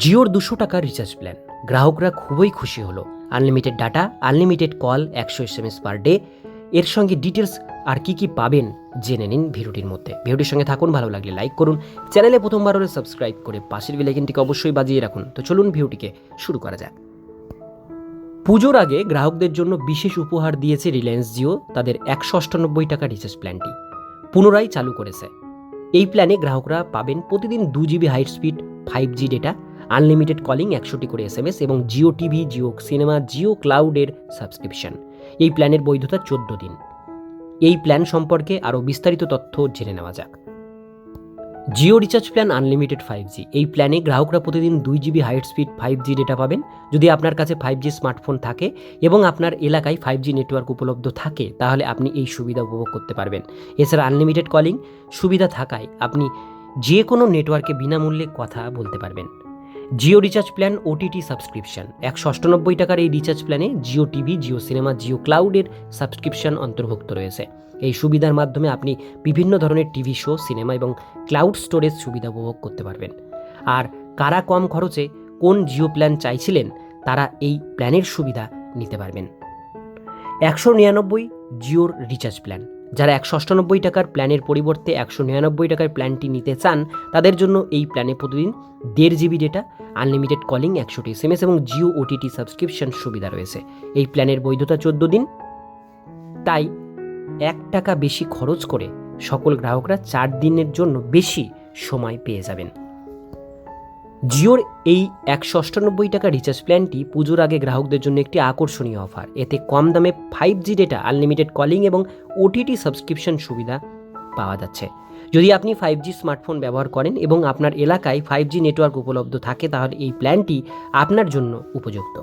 জিওর দুশো টাকার রিচার্জ প্ল্যান গ্রাহকরা খুবই খুশি হলো। আনলিমিটেড ডাটা আনলিমিটেড কল একশো S M S per day এর সঙ্গে ডিটেলস আর কি কি পাবেন জেনে নিন ভিডিওটির মধ্যে। ভিডিওটির সঙ্গে থাকুন, ভালো লাগলে লাইক করুন। চ্যানেলে প্রথমবার হলে সাবস্ক্রাইব করে পাশের বেলাইকনটিকে অবশ্যই বাজিয়ে রাখুন। তো চলুন ভিডিওটিকে শুরু করা যাক। পুজোর আগে গ্রাহকদের জন্য বিশেষ উপহার দিয়েছে রিলায়েন্স জিও তাদের একশো অষ্টানব্বই টাকা রিচার্জ প্ল্যানটি পুনরায় চালু করেছে। এই প্ল্যানে গ্রাহকরা পাবেন প্রতিদিন দু GB high speed five G data unlimited calling একশোটি করে এস এম এস এবং জিও টিভি, জিও সিনেমা, জিও ক্লাউডের সাবস্ক্রিপশন। এই প্ল্যানের বৈধতা চোদ্দ দিন। এই প্ল্যান সম্পর্কে আরও বিস্তারিত তথ্য জেনে নেওয়া যাক। Jio recharge plan unlimited five G. এই প্ল্যানে গ্রাহকরা প্রতিদিন দুই GB high speed five G data পাবেন। যদি আপনার কাছে ফাইভ জি স্মার্টফোন থাকে এবং আপনার এলাকায় ফাইভ জি নেটওয়ার্ক উপলব্ধ থাকে, তাহলে আপনি এই সুবিধা উপভোগ করতে পারবেন। এছাড়া আনলিমিটেড কলিং সুবিধা থাকায় আপনি যে কোনো নেটওয়ার্কে বিনামূল্যে কথা বলতে পারবেন। Jio recharge plan OTT subscription. একশো অষ্টানব্বই টাকার এই রিচার্জ প্ল্যানে জিও টিভি, জিও সিনেমা, জিও ক্লাউডের সাবস্ক্রিপশন অন্তর্ভুক্ত রয়েছে। এই সুবিধার মাধ্যমে আপনি বিভিন্ন ধরনের টিভি শো, সিনেমা এবং ক্লাউড স্টোরেজ সুবিধা উপভোগ করতে পারবেন। আর কারা কম খরচে কোন জিও প্ল্যান চাইছিলেন, তারা এই প্ল্যানের সুবিধা নিতে পারবেন। একশো নিরানব্বই জিওর রিচার্জ প্ল্যান। যারা একশো অষ্টানব্বই টাকার প্ল্যানের পরিবর্তে একশো নিরানব্বই টাকার প্ল্যানটি নিতে চান, তাদের জন্য এই প্ল্যানে প্রতিদিন দেড় জিবি ডেটা, আনলিমিটেড কলিং, একশোটি এস এবং জিও ওটিটি সাবস্ক্রিপশন সুবিধা রয়েছে। এই প্ল্যানের বৈধতা চোদ্দ দিন। তাই এক টাকা বেশি খরচ করে সকল গ্রাহকরা চার দিনের জন্য বেশি সময় পেয়ে যাবেন। জিওর এই একশো অষ্টানব্বই টাকা রিচার্জ প্ল্যানটি পুজোর আগে গ্রাহকদের জন্য একটি আকর্ষণীয় অফার এতে কম দামে five G data unlimited calling এবং ওটিটি সাবস্ক্রিপশন সুবিধা পাওয়া যাচ্ছে। যদি আপনি ফাইভ জি স্মার্টফোন ব্যবহার করেন এবং আপনার এলাকায় ফাইভ জি নেটওয়ার্ক উপলব্ধ থাকে, তাহলে এই প্ল্যানটি আপনার জন্য উপযুক্ত।